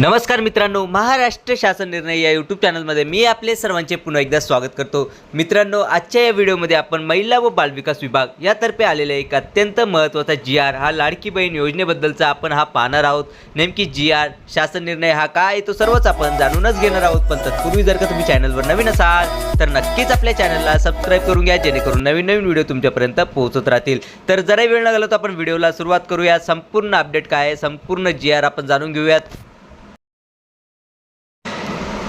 नमस्कार मित्रांनो महाराष्ट्र शासन निर्णय या यूट्यूब चॅनलमध्ये मी आपले सर्वांचे पुन्हा एकदा स्वागत करतो. मित्रांनो आजच्या या व्हिडिओमध्ये आपण महिला व बालविकास विभाग यातर्फे आलेल्या एक अत्यंत महत्त्वाचा जी आर हा लाडकी बहीण योजनेबद्दलचा आपण हा पाहणार आहोत. नेमकी जी आर शासन निर्णय हा काय आहे तो सर्वच आपण जाणूनच घेणार आहोत. पण तत्पूर्वी जर का तुम्ही चॅनलवर नवीन असाल तर नक्कीच आपल्या चॅनलला सबस्क्राईब करून घ्या जेणेकरून नवीन नवीन व्हिडिओ तुमच्यापर्यंत पोहोचत राहतील. तर जरा वेळ लागला तर आपण व्हिडिओला सुरुवात करूया. संपूर्ण अपडेट काय आहे? संपूर्ण जी आर आपण जाणून घेऊयात.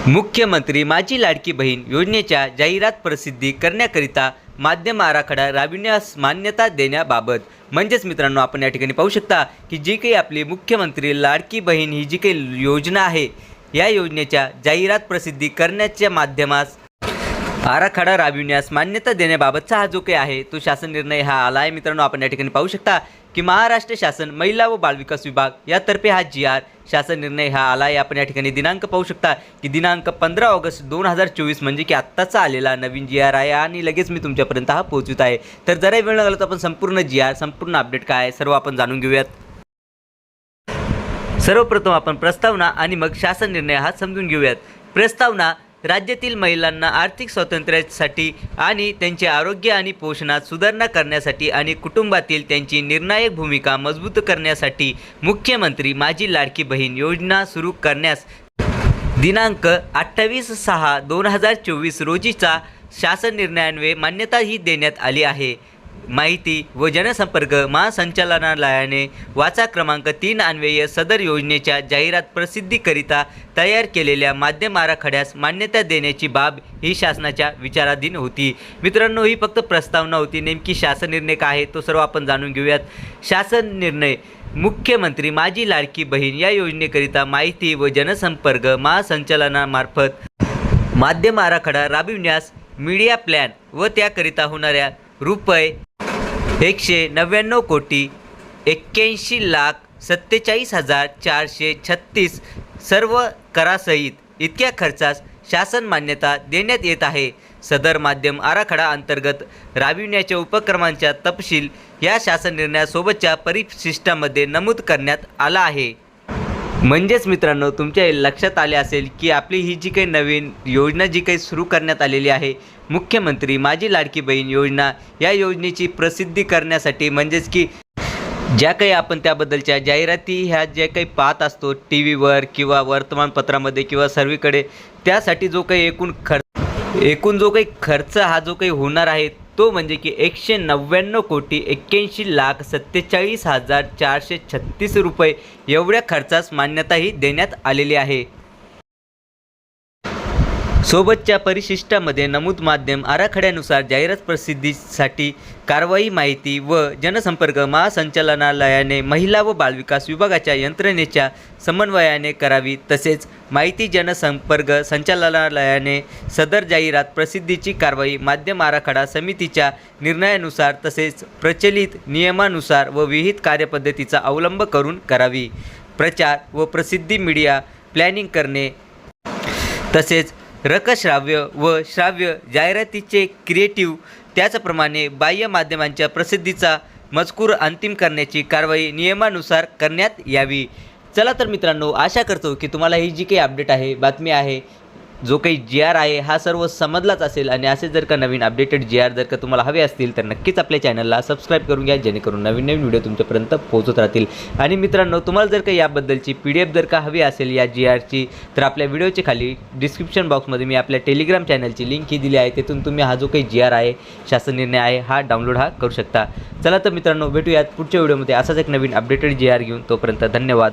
मुख्यमंत्री माझी लाडकी बहीण योजनेच्या जाहिरात प्रसिद्धी करण्याकरिता माध्यम आराखडा राबविण्यास मान्यता देण्याबाबत. म्हणजेच मित्रांनो आपण या ठिकाणी पाहू शकता की जी काही आपली मुख्यमंत्री लाडकी बहीण ही जी काही योजना आहे या योजनेच्या जाहिरात प्रसिद्धी करण्याच्या माध्यमास आराखडा राबविण्यास मान्यता देण्याबाबतचा हा जो काही आहे तो शासन निर्णय हा आला आहे. मित्रांनो आपण या ठिकाणी पाहू शकता की महाराष्ट्र शासन महिला व बालविकास विभाग यातर्फे हा जी आर शासन निर्णय हा आला आहे. आपण या ठिकाणी दिनांक पाहू शकता की दिनांक पंधरा ऑगस्ट दोन हजार चोवीस म्हणजे की आत्ताचा आलेला नवीन जी आर आहे आणि लगेच मी तुमच्यापर्यंत हा पोहोचवित आहे. तर जरा वेळ लागला तर आपण संपूर्ण जी आर संपूर्ण अपडेट काय आहे सर्व आपण जाणून घेऊयात. सर्वप्रथम आपण प्रस्तावना आणि मग शासन निर्णय हा समजून घेऊयात. प्रस्तावना राज्यातील महिलांना आर्थिक स्वातंत्र्यासाठी आणि त्यांचे आरोग्य आणि पोषणात सुधारणा करण्यासाठी आणि कुटुंबातील त्यांची निर्णायक भूमिका मजबूत करण्यासाठी मुख्यमंत्री माझी लाडकी बहीण योजना सुरू करण्यास दिनांक अठ्ठावीस सहा दोन हजार चोवीस रोजीचा शासन निर्णयान्वये मान्यताही देण्यात आली आहे. माहिती व जनसंपर्क महासंचालनालयाने वाचा क्रमांक तीन अन्वये सदर योजनेच्या जाहिरात प्रसिद्धीकरिता तयार केलेल्या माध्यम आराखड्यास मान्यता देण्याची बाब ही शासनाच्या विचाराधीन होती. मित्रांनो ही फक्त प्रस्तावना होती. नेमकी शासन निर्णय काय आहे तो सर्व आपण जाणून घेऊयात. शासन निर्णय. मुख्यमंत्री माझी लाडकी बहीण या योजनेकरिता माहिती व जनसंपर्क महासंचालनामार्फत माध्यम आराखडा राबविण्यास मीडिया प्लॅन व त्याकरिता होणाऱ्या रुपये एकशे नव्याण्णव कोटी एक्क्याऐंशी लाख सत्तेचाळीस हजार चारशे छत्तीस सर्व करासहित इतक्या खर्चास शासन मान्यता देण्यात येत आहे. सदर माध्यम आराखडा अंतर्गत राबविण्याच्या उपक्रमांचा तपशील या शासन निर्णयासोबतच्या परिशिष्टामध्ये नमूद करण्यात आला आहे. म्हणजेच मित्रांनो तुमच्या लक्षात आले असेल की आपली ही जी काही नवीन योजना जी काही सुरू करण्यात आलेली आहे मुख्यमंत्री माझी लाडकी बहीण योजना या योजनेची प्रसिद्धी करण्यासाठी म्हणजेच की ज्या काही आपण त्याबद्दलच्या जाहिराती ह्या ज्या काही पाहत असतो टी व्हीवर किंवा वर्तमानपत्रामध्ये किंवा सर्वीकडे त्यासाठी जो काही एकूण खर्च एकूण जो काही खर्च हा जो काही होणार आहे तो म्हणजे की एकशे नव्याण्णव कोटी एक्क्याऐंशी लाख सत्तेचाळीस हजार चारशे छत्तीस रुपये एवढ्या खर्चास मान्यताही देण्यात आलेली आहे. सोबतच्या परिशिष्टामध्ये नमूद माध्यम आराखड्यानुसार जाहिरात प्रसिद्धीसाठी कारवाई माहिती व जनसंपर्क महासंचालनालयाने महिला व बालविकास विभागाच्या यंत्रणेच्या समन्वयाने करावी तसेच माहिती जनसंपर्क संचालनालयाने सदर जाहिरात प्रसिद्धीची कारवाई माध्यम आराखडा समितीच्या निर्णयानुसार तसेच प्रचलित नियमानुसार व विहित कार्यपद्धतीचा अवलंब करून करावी. प्रचार व प्रसिद्धी मीडिया प्लॅनिंग करणे तसेच रकश्राव्य व श्राव्य जाहिरातीचे क्रिएटिव्ह त्याचप्रमाणे बाह्य माध्यमांच्या प्रसिद्धीचा मजकूर अंतिम करण्याची कारवाई नियमानुसार करण्यात यावी. चला तर मित्रांनो आशा करतो की तुम्हाला ही जी काही अपडेट आहे बातमी आहे जो काही जी आर आहे हा सर्व समजलाच असेल. आणि असे जर का नवीन अपडेटेड जी आर जर का तुम्हाला हवे असतील तर नक्कीच आपल्या चॅनलला सबस्क्राईब करून घ्या जेणेकरून नवीन नवीन व्हिडिओ तुमच्यापर्यंत पोहोचत राहतील. आणि मित्रांनो तुम्हाला जर का याबद्दलची पी डी एफ जर का हवी असेल या जी आरची तर आपल्या व्हिडिओच्या खाली डिस्क्रिप्शन बॉक्समध्ये मी आपल्या टेलिग्राम चॅनलची लिंक ही दिली आहे. तिथून तुम्ही हा जो काही जी आर आहे शासन निर्णय आहे हा डाउनलोड हा करू शकता. चला तर मित्रांनो भेटूयात पुढच्या व्हिडिओमध्ये असाच एक नवीन अपडेटेड जी आर घेऊन. तोपर्यंत धन्यवाद.